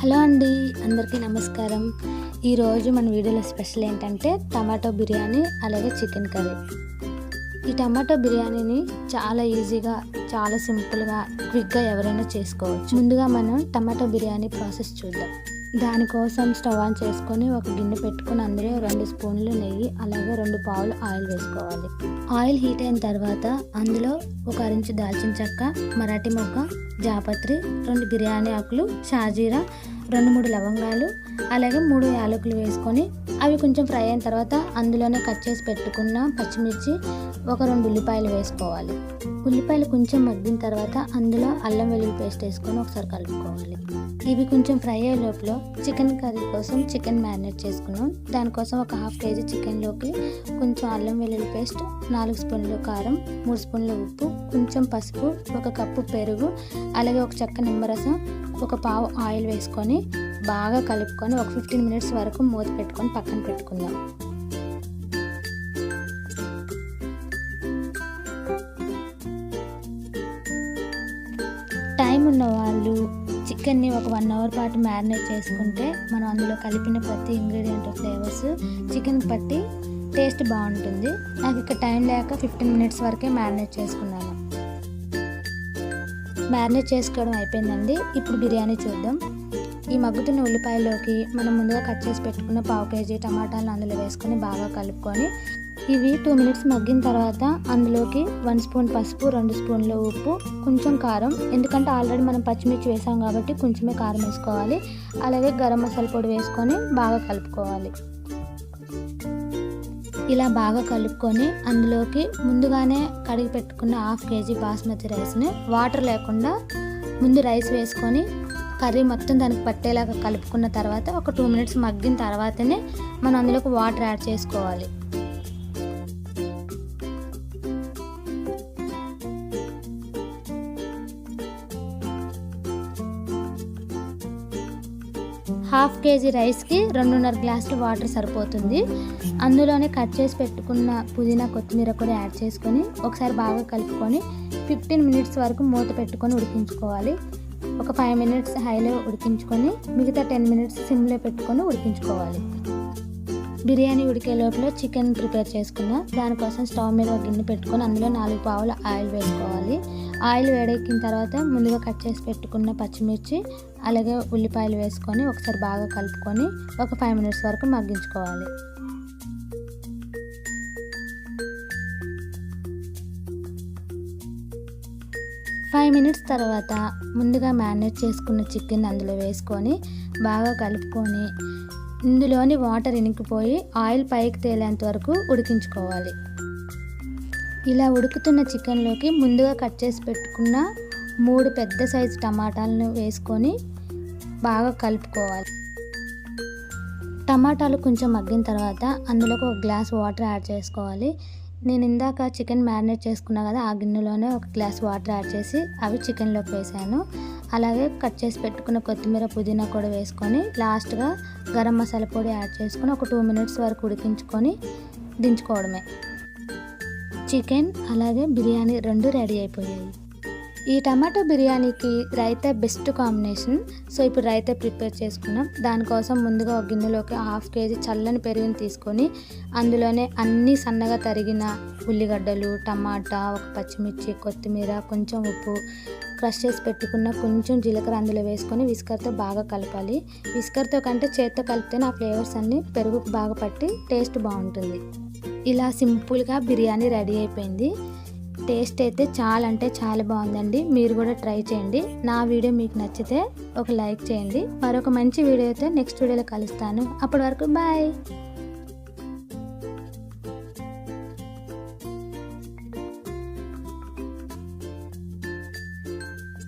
Hello అండి అందరికీ నమస్కారం. ఈరోజు మన వీడియోలో స్పెషల్ ఏంటంటే టమాటో బిర్యానీ అలాగే చికెన్ కర్రీ. ఈ టమాటో బిర్యానీని చాలా ఈజీగా చాలా సింపుల్గా క్విక్గా ఎవరైనా చేసుకోవచ్చు. ముందుగా మనం టమాటో బిర్యానీ ప్రాసెస్ చూద్దాం. దానికోసం స్టవ్ ఆన్ చేసుకొని ఒక గిన్నె పెట్టుకొని అందులో రెండు స్పూన్లు నెయ్యి అలాగే రెండు పావులు ఆయిల్ వేసుకోవాలి. ఆయిల్ హీట్ అయిన తర్వాత అందులో ఒక అరించి దాల్చిన చెక్క మరాఠీ మొక్క జాపత్రి రెండు బిర్యానీ ఆకులు షాజీరా రెండు మూడు లవంగాలు అలాగే మూడు యాలకులు వేసుకొని అవి కొంచెం ఫ్రై అయిన తర్వాత అందులోనే కట్ చేసి పెట్టుకున్న పచ్చిమిర్చి ఒక రెండు ఉల్లిపాయలు వేసుకోవాలి. ఉల్లిపాయలు కొంచెం మగ్గిన తర్వాత అందులో అల్లం వెల్లుల్లి పేస్ట్ వేసుకొని ఒకసారి కలుపుకోవాలి. ఇవి కొంచెం ఫ్రై అయ్యే లోపల చికెన్ కర్రీ కోసం చికెన్ మ్యారినేట్ చేసుకున్నాం. దానికోసం ఒక హాఫ్ కేజీ చికెన్లోకి కొంచెం అల్లం వెల్లుల్లి పేస్ట్ నాలుగు స్పూన్లు కారం మూడు స్పూన్లు ఉప్పు కొంచెం పసుపు ఒక కప్పు పెరుగు అలాగే ఒక చెక్క నిమ్మరసం ఒక పావు ఆయిల్ వేసుకొని బాగా కలుపుకొని ఒక ఫిఫ్టీన్ మినిట్స్ వరకు మూత పెట్టుకొని పక్కన పెట్టుకుందాం. టైం ఉన్న వాళ్ళు చికెన్ని ఒక వన్ అవర్ పాటు మ్యారినేట్ చేసుకుంటే మనం అందులో కలిపిన ప్రతి ఇంగ్రీడియంట్ ఫ్లేవర్స్ చికెన్ పట్టి టేస్ట్ బాగుంటుంది. నాకు ఇక్కడ టైం లేక ఫిఫ్టీన్ మినిట్స్ వరకే మ్యారినేట్ చేసుకున్నాను. మ్యారినేట్ చేసుకోవడం అయిపోయిందండి. ఇప్పుడు బిర్యానీ చూద్దాం. ఈ మగ్గుతున్న ఉల్లిపాయలోకి మనం ముందుగా కట్ చేసి పెట్టుకున్న పావు కేజీ టమాటాలను అందులో వేసుకొని బాగా కలుపుకొని ఇవి టూ మినిట్స్ మగ్గిన తర్వాత అందులోకి వన్ స్పూన్ పసుపు రెండు స్పూన్ల ఉప్పు కొంచెం కారం. ఎందుకంటే ఆల్రెడీ మనం పచ్చిమిర్చి వేసాం కాబట్టి కొంచెమే కారం వేసుకోవాలి. అలాగే గరం మసాలా పొడి వేసుకొని బాగా కలుపుకోవాలి. ఇలా బాగా కలుపుకొని అందులోకి ముందుగానే కడిగి పెట్టుకున్న హాఫ్ కేజీ బాస్మతి రైస్ని వాటర్ లేకుండా ముందు రైస్ వేసుకొని కర్రీ మొత్తం దానికి పట్టేలాగా కలుపుకున్న తర్వాత ఒక టూ మినిట్స్ మగ్గిన తర్వాతనే మనం అందులోకి వాటర్ యాడ్ చేసుకోవాలి. హాఫ్ కేజీ రైస్కి రెండున్నర గ్లాసులు వాటర్ సరిపోతుంది. అందులోనే కట్ చేసి పెట్టుకున్న పుదీనా కొత్తిమీర కూడా యాడ్ చేసుకొని ఒకసారి బాగా కలుపుకొని ఫిఫ్టీన్ మినిట్స్ వరకు మూత పెట్టుకొని ఉడికించుకోవాలి. ఒక ఫైవ్ మినిట్స్ హైలో ఉడికించుకొని మిగతా టెన్ మినిట్స్ సిమ్లో పెట్టుకొని ఉడికించుకోవాలి. బిర్యానీ ఉడికే లోపల చికెన్ ప్రిపేర్ చేసుకున్న దానికోసం స్టవ్ మీద ఒక గిన్నె పెట్టుకొని అందులో నాలుగు పావులు ఆయిల్ వేసుకోవాలి. ఆయిల్ వేడెక్కిన తర్వాత ముందుగా కట్ చేసి పెట్టుకున్న పచ్చిమిర్చి అలాగే ఉల్లిపాయలు వేసుకొని ఒకసారి బాగా కలుపుకొని ఒక ఫైవ్ మినిట్స్ వరకు మగ్గించుకోవాలి. ఫైవ్ మినిట్స్ తర్వాత ముందుగా మ్యారినేట్ చేసుకున్న చికెన్ అందులో వేసుకొని బాగా కలుపుకొని ఇందులోని వాటర్ ఇనికిపోయి ఆయిల్ పైకి తేలేంత వరకు ఉడికించుకోవాలి. ఇలా ఉడుకుతున్న చికెన్లోకి ముందుగా కట్ చేసి పెట్టుకున్న మూడు పెద్ద సైజు టమాటాలను వేసుకొని బాగా కలుపుకోవాలి. టమాటాలు కొంచెం మగ్గిన తర్వాత అందులోకి ఒక గ్లాస్ వాటర్ యాడ్ చేసుకోవాలి. నేను ఇందాక చికెన్ మ్యారినేట్ చేసుకున్నా కదా ఆ గిన్నెలోనే ఒక గ్లాస్ వాటర్ యాడ్ చేసి అవి చికెన్లోకి వేసాను. అలాగే కట్ చేసి పెట్టుకున్న కొత్తిమీర పుదీనా కూడా వేసుకొని లాస్ట్గా గరం మసాలా పొడి యాడ్ చేసుకొని ఒక టూ మినిట్స్ వరకు ఉడికించుకొని దించుకోవడమే. చికెన్ అలాగే బిర్యానీ రెండు రెడీ అయిపోయాయి. ఈ టమాటో బిర్యానీకి రైతా బెస్ట్ కాంబినేషన్. సో ఇప్పుడు రైతా ప్రిపేర్ చేసుకున్నాం. దానికోసం ముందుగా ఒక గిన్నెలోకి హాఫ్ కేజీ చల్లని పెరుగుని తీసుకొని అందులోనే అన్ని సన్నగా తరిగిన ఉల్లిగడ్డలు టమాటా ఒక పచ్చిమిర్చి కొత్తిమీర కొంచెం ఉప్పు క్రష్ చేసి పెట్టుకున్న కొంచెం జీలకర్ర అందులో వేసుకొని విస్కర్తో బాగా కలపాలి. విస్కర్తో కంటే చేత్తో కలిపితేనే ఆ ఫ్లేవర్స్ అన్నీ పెరుగుకు బాగా పట్టి టేస్ట్ బాగుంటుంది. ఇలా సింపుల్గా బిర్యానీ రెడీ అయిపోయింది. టేస్ట్ అయితే చాలా అంటే చాలా బాగుందండి. మీరు కూడా ట్రై చేయండి. నా వీడియో మీకు నచ్చితే ఒక లైక్ చేయండి. మరొక మంచి వీడియో అయితే నెక్స్ట్ వీడియోలో కలుస్తాను. అప్పటి వరకు బాయ్.